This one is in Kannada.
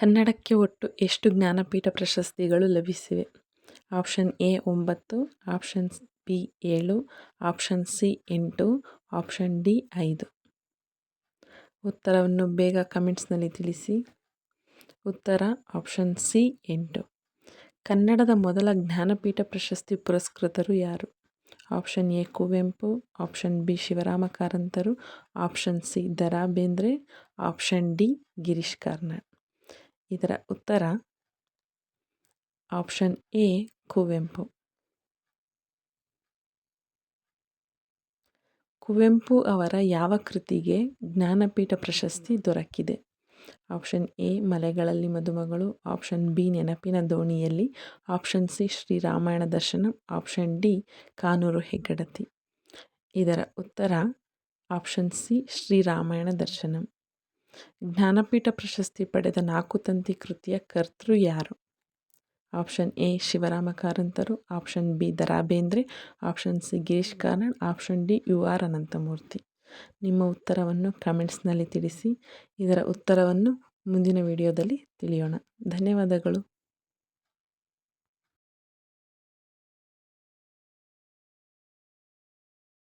ಕನ್ನಡಕ್ಕೆ ಒಟ್ಟು ಎಷ್ಟು ಜ್ಞಾನಪೀಠ ಪ್ರಶಸ್ತಿಗಳು ಲಭಿಸಿವೆ? ಆಪ್ಷನ್ ಎ ಒಂಬತ್ತು, ಆಪ್ಷನ್ ಬಿ ಏಳು, ಆಪ್ಷನ್ ಸಿ ಎಂಟು, ಆಪ್ಷನ್ ಡಿ ಐದು. ಉತ್ತರವನ್ನು ಬೇಗ ಕಮೆಂಟ್ಸ್ನಲ್ಲಿ ತಿಳಿಸಿ. ಉತ್ತರ, ಆಪ್ಷನ್ ಸಿ ಎಂಟು. ಕನ್ನಡದ ಮೊದಲ ಜ್ಞಾನಪೀಠ ಪ್ರಶಸ್ತಿ ಪುರಸ್ಕೃತರು ಯಾರು? Option A Kuvempu, option B Shivarama ಕಾರಂತರು option C Da Bendre option D Girish Karnad. ಇದರ ಉತ್ತರ ಆಪ್ಷನ್ ಎ, ಕುವೆಂಪು. ಕುವೆಂಪು ಅವರ ಯಾವ ಕೃತಿಗೆ ಜ್ಞಾನಪೀಠ ಪ್ರಶಸ್ತಿ ದೊರಕಿದೆ? Option A, Malegalalli Madumagalu. Option B, ನೆನಪಿನ ದೋಣಿಯಲ್ಲಿ. Option C, Sri Ramayana Darshanam. Option D, Kanuru Heggadathi. ಇದರ ಉತ್ತರ ಆಪ್ಷನ್ ಸಿ, ಶ್ರೀರಾಮಾಯಣ ದರ್ಶನಂ. ಜ್ಞಾನಪೀಠ ಪ್ರಶಸ್ತಿ ಪಡೆದ ನಾಲ್ಕು ತಂತಿ ಕೃತಿಯ ಕರ್ತೃ ಯಾರು? ಆಪ್ಷನ್ ಎ ಶಿವರಾಮ ಕಾರಂತರು option B Da Ra Bendre option C, Girish Karnad. Option D, U R Ananthamurthy. ನಿಮ್ಮ ಉತ್ತರವನ್ನು ಕಮೆಂಟ್ಸ್ನಲ್ಲಿ ತಿಳಿಸಿ. ಇದರ ಉತ್ತರವನ್ನು ಮುಂದಿನ ವಿಡಿಯೋದಲ್ಲಿ ತಿಳಿಯೋಣ. ಧನ್ಯವಾದಗಳು.